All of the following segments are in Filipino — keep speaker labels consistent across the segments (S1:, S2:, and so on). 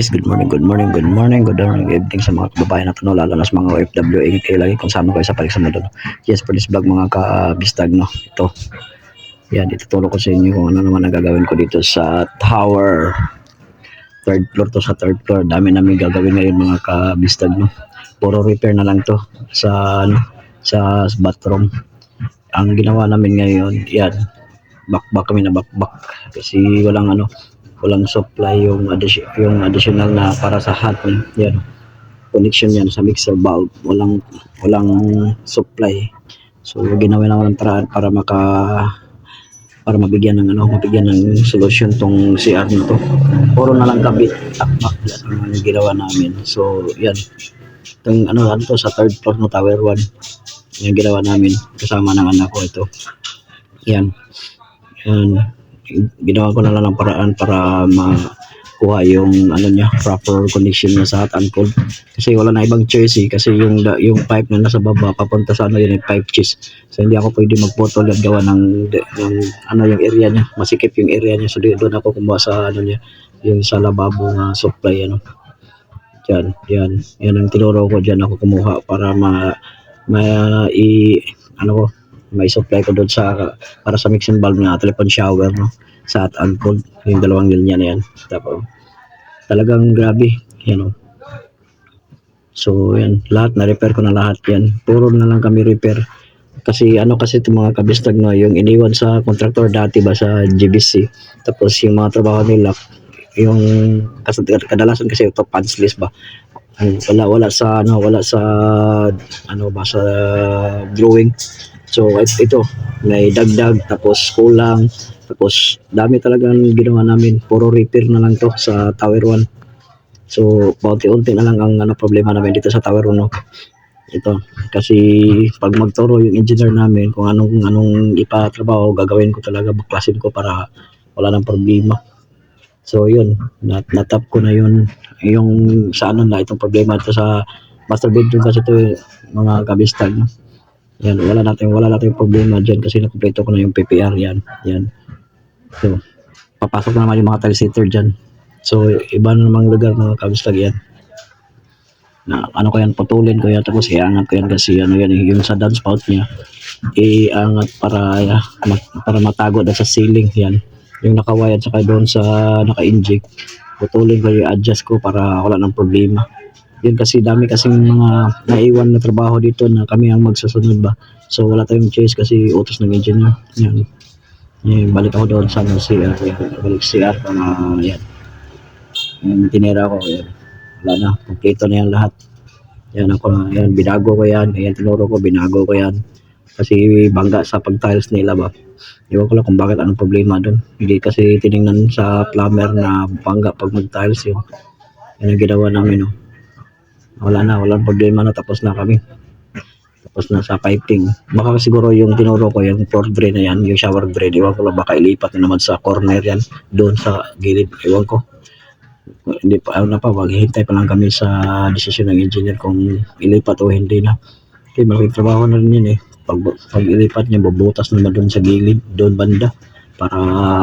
S1: Yes, good morning, good morning, good morning, good morning, good evening sa mga kababayan natin, no? lalo na sa mga OFW, ingat kayo lagi kung saan kayo sa palig sa mundo. no? Yes, for this vlog mga kabistag, no? Ito, yan, ituturo ko sa inyo kung ano naman ang gagawin ko dito sa tower. Third floor to sa third floor. Dami namin gagawin ngayon mga kabistag, no? Puro repair na lang to sa, ano, sa bathroom. Ang ginawa namin ngayon, yan, back-back kami na back-back kasi walang ano, walang supply yung addition, yung additional na para sa hot yan. Connection yan sa mixer valve. Walang walang supply. So ginawa na ng paraan para maka para mabigyan ng ano mabigyan ng solution tong CR na to. Puro na lang kabit takmak yan ang ginawa namin. So yan. Itong ano ano to sa third floor no tower 1 yung ginawa namin kasama ng anak ko ito. Yan. Yan ginawa ko na lang ng paraan para makuha yung ano niya proper connection niya sa hot and cold. Kasi wala na ibang choice eh. Kasi yung yung pipe na nasa baba papunta sa ano yun yung pipe cheese so hindi ako pwede magputol at gawa ng, ng ano yung area niya. Masikip yung area niya. So doon ako kumuha sa ano niya yung sa lababo nga supply ano. Yan yan yan ang tinuro ko. Dyan ako kumuha para ma ma i ano ko may supply ko doon sa para sa mixing valve na telephone shower no? Sa hot and yung dalawang linya na yan. Tapos talagang grabe yan o so yan lahat na repair ko na lahat yan. Puro na lang kami repair. Kasi ano kasi itong mga kabistag no yung iniwan sa contractor dati ba sa GBC tapos yung mga trabaho nila yung kadalasan kasi ito punch ba? Ang wala wala sa ano wala sa ano ba sa drawing So it, ito, may dagdag tapos kulang tapos dami talagang ginawa namin. Puro repair na lang to sa Tower 1. So paunti-unti na lang ang ano problema namin dito sa Tower 1. No? Ito kasi pag magturo yung engineer namin kung anong anong ipatrabaho gagawin ko talaga baklasin ko para wala nang problema. So yun, nat natap ko na yun yung sa ano na itong problema ito sa master bedroom kasi ito mga kabistag no? Yan, wala natin wala natin problema diyan kasi nakumpleto ko na yung PPR yan. Yan. So, papasok na naman yung mga tile sitter diyan. So, iba na namang lugar mga kabistag yan. Na ano ko yan, putulin ko yan tapos iangat ko yan kasi ano yan, eh, yung sa downspout niya iangat para ma- para matago na sa ceiling yan. Yung nakawire saka doon sa naka-inject putulin ko yung adjust ko para wala nang problema yun kasi dami kasing mga naiwan na trabaho dito na kami ang magsusunod ba. So wala tayong choice kasi utos ng engineer. Yan. Eh, balik ako doon sa CR yan. balik CR para yan. Yung tinira ko. Yan. Wala na. Kompleto na yan lahat. Yan ako na yan binago ko yan. Yan tinuro ko binago ko yan. Kasi bangga sa pag-tiles nila ba. Iwan ko lang kung bakit anong problema doon. Hindi kasi tiningnan sa plumber na bangga pag mag-tiles yun. Yan ang ginawa namin, no wala na, walang problema na tapos na kami. Tapos na sa piping. Baka siguro yung tinuro ko, yung floor drain na yan, yung shower drain, iwan ko lang baka ilipat na naman sa corner yan, doon sa gilid, iwan ko. Hindi pa, ano na pa, maghihintay pa lang kami sa desisyon ng engineer kung ilipat o hindi na. Okay, malaking trabaho na rin yun eh. Pag, pag ilipat niya, bubutas naman doon sa gilid, doon banda, para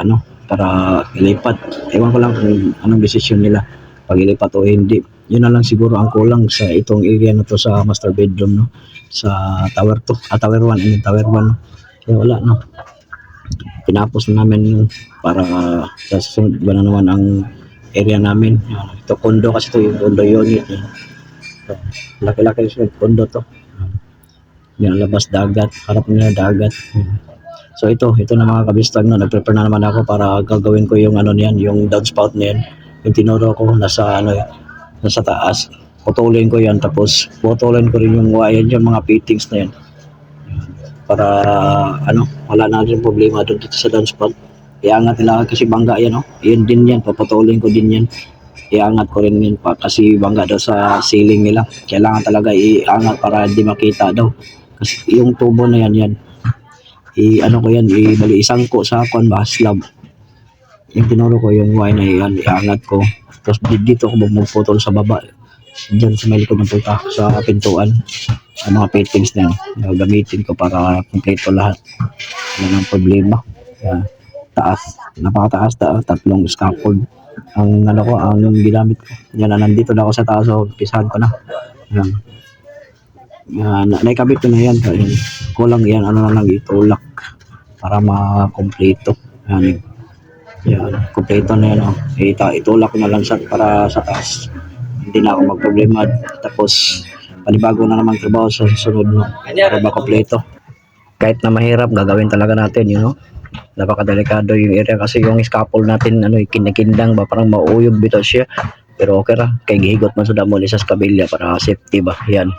S1: ano, para ilipat. Ewan ko lang kung anong desisyon nila pag ilipat o hindi yun na lang siguro ang kulang sa itong area na to sa master bedroom no? Sa tower 2 ah, tower 1 I mean tower 1 no? kaya wala no? Pinapos na namin yun para sa susunod ba na naman ang area namin. Ito condo kasi to yung condo unit yan. So, laki-laki yung condo to. Yan labas dagat harap nila dagat. So ito ito na mga kabistag no? Nagprepare na naman ako para gagawin ko yung ano niyan yung downspout na yan yung tinuro ko nasa ano nasa taas. Putulin ko yan tapos putulin ko rin yung wire dyan mga fittings na yan para ano wala na rin problema doon dito sa downspout iangat nila kasi bangga yan no yun din yan paputulin ko din yan iangat ko rin yun pa kasi bangga daw sa ceiling nila. Kailangan talaga iangat para hindi makita daw. Kasi yung tubo na yan yan i ano ko yan i bali isang ko sa kon ba slab yung tinuro ko yung wire na yan iangat ko tapos di- dito ako bumuputol sa baba dyan sa may likod ng puta sa pintuan ang mga fittings na yan gagamitin ko para kumpleto lahat wala nang problema yan taas napakataas ta tatlong scaffold ang ano ko, ang ginamit ko. Yan, na nandito na ako sa taas, so pisahan ko na. Yan. Yan, na, naikabit ko na yan. Yan. Kulang yan, ano na lang, itulak para makompleto. Yan. Yan, kompleto na yan. Oh. Ita, itulak ko na lang sa, para sa taas. Hindi na ako magproblema. Tapos, panibago na naman trabaho sa susunod no, para makompleto. Kahit na mahirap, gagawin talaga natin, you know. Napakadelikado yung area kasi yung scaffold natin, ano, kinikindang ba, parang mauyog bitaw siya. Pero okay ra, kay gihigot man sa damo sa kabilya para safety ba. Yan.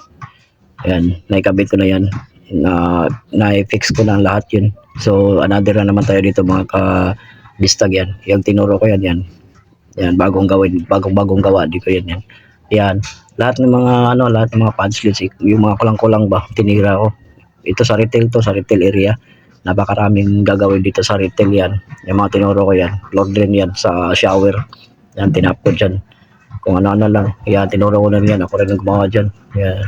S1: Yan, naikabit ko na yan. Na, na-fix ko na lahat yun. So, another na naman tayo dito mga ka bistag yan. Yung tinuro ko yan, yan. Yan, bagong gawin, bagong bagong gawa, di ko yan yan. Yan, lahat ng mga ano, lahat ng mga pad slits, yung mga kulang-kulang ba, tinira ko. Ito sa retail to, sa retail area. Napakaraming gagawin dito sa retail yan. Yung mga tinuro ko yan, floor drain yan sa shower. Yan, tinap ko dyan. Kung ano-ano lang. Yan, tinuro ko na yan. Ako rin gumawa dyan. Yan.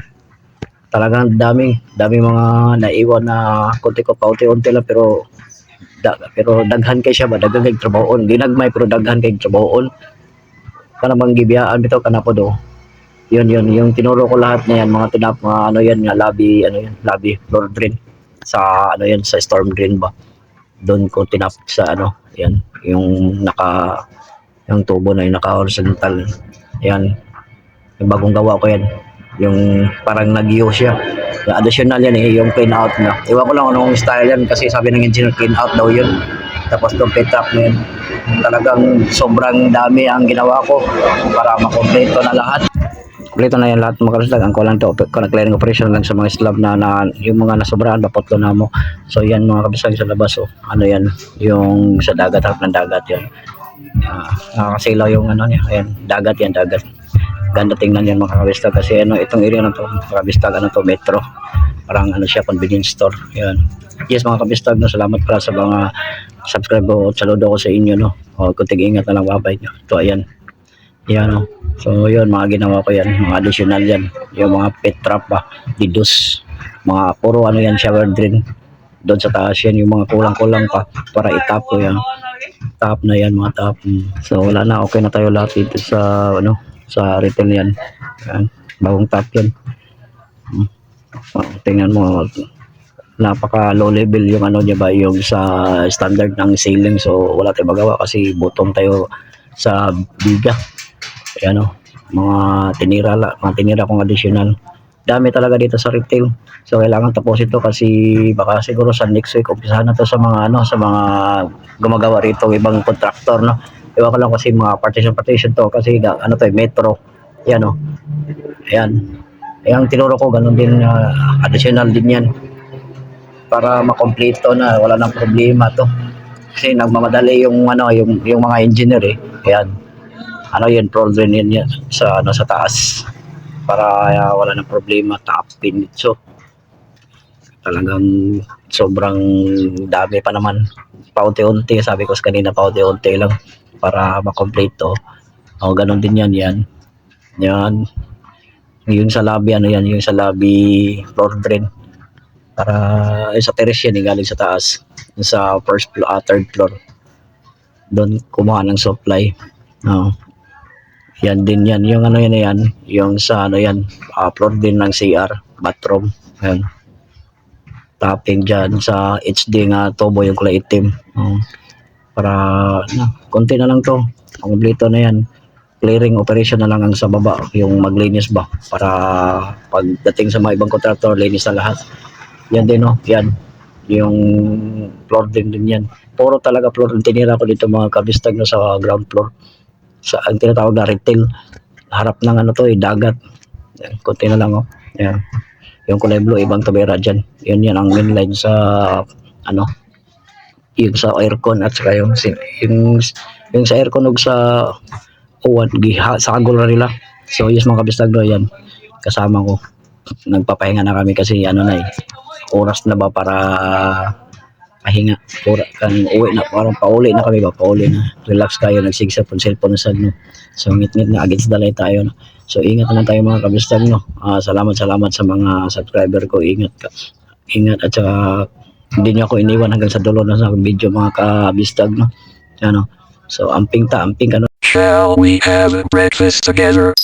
S1: Talagang dami, dami mga naiwan na konti ko paunti-unti lang pero da, pero daghan kay siya ba? Daghan kay trabahoon. Ginagmay pero daghan kay trabahoon. Kana bang gibiyaan bitaw kana po do. Yun yun. Yung tinuro ko lahat na yan mga tinap mga ano yan nga lobby ano yan lobby floor drain. Sa ano yan sa storm drain ba? Doon ko tinap sa ano yan. Yung naka yung tubo na yung naka horizontal yan. Yung bagong gawa ko yan. Yung parang nagyo siya additional yan eh yung clean out na iwan ko lang anong style yan kasi sabi ng engineer clean out daw yun tapos yung pit trap na yun talagang sobrang dami ang ginawa ko para makompleto na lahat Kompleto na yan lahat mga kalusdag. Ang kulang to, clearing operation lang sa mga slab na, na yung mga nasobrahan, papotlo na mo. So yan mga kabisag sa labas. Oh. Ano yan, yung sa dagat, harap ng dagat yan. Uh, nakakasilaw yung ano niya. Ayan, dagat yan, dagat. Ganda tingnan yan mga kabisag kasi ano, itong area na to, mga kabisag, ano to, metro. Parang ano siya, convenience store. Yan. Yes mga kabistag, no, salamat pala sa mga subscribe ko at saludo ko sa inyo. No? O, kunting ingat na lang babay nyo. Ito, ayan. Yan, no. So, yun, mga ginawa ko yan. Mga additional yan. Yung mga pet trap ba, didus. Mga puro ano yan, shower drain. Doon sa taas yan, yung mga kulang-kulang pa para itap ko yan. Tap na yan, mga tap. Mm. So, wala na. Okay na tayo lahat dito sa, ano, sa retail yan. Yan. Bagong tap yan. Mm. Oh, tingnan mo, napaka low level yung ano niya ba yung sa standard ng ceiling so wala tayong magawa kasi butong tayo sa biga ayan o mga tinira la, mga tinira kong additional dami talaga dito sa retail so kailangan tapos ito kasi baka siguro sa next week umpisahan na to sa mga ano sa mga gumagawa rito ibang contractor no iwan ko lang kasi mga partition partition to. Kasi ano to eh, metro. Yan o ayan. Yung tinuro ko ganun din uh, additional din yan. Para makompleto na wala nang problema to. Kasi nagmamadali yung ano yung yung mga engineer eh. Ayan. Ano yun problem yun yan sa ano sa taas. Para uh, wala nang problema top pin. So talagang sobrang dami pa naman. Paunti-unti sabi ko kanina paunti-unti lang para makompleto o ganun din yan yan. Yan. Yung sa lobby ano yan yung sa lobby floor drain. Para eh, sa terrace yan eh, galing sa taas. Sa first floor, ah, third floor. Doon kumuha ng supply. No yan din yan. Yung ano yan yan. Yung sa ano yan uh, floor din ng CR bathroom. Yan. Topping dyan sa HD nga tubo yung kulay itim. No? Para na konti na lang to. Kompleto na yan. Clearing operation na lang ang sa baba. Yung maglinis ba. Para pagdating sa mga ibang contractor linis na lahat. Yan din no? Yan. Yung floor din din yan. Puro talaga floor. Ang tinira ko dito mga kabistag no sa ground floor. Sa ang tinatawag na retail harap ng ano to eh dagat. Yan, konti na lang oh. Yan. Yung kulay blue ibang tabera dyan. Yun yan ang main line sa ano yung sa aircon at saka yung yung, yung sa aircon ug sa uwan giha sa kagol na nila. So yes mga kabistag no yan. Kasama ko. Nagpapahinga na kami kasi ano na eh oras na ba para pahinga ora kan uwi na parang pauli na kami ba? Pauli na. Relax kayo nagsigsa pon cellphone sa no. So ngit-ngit na against the tayo no. So ingat na tayo mga kabistag no. Ah, salamat salamat sa mga subscriber ko. Ingat ka ingat at saka hindi niyo ako iniwan hanggang sa dulo na sa video mga kabistag no? Ano so amping ta amping ano?
S2: Shall we have breakfast together?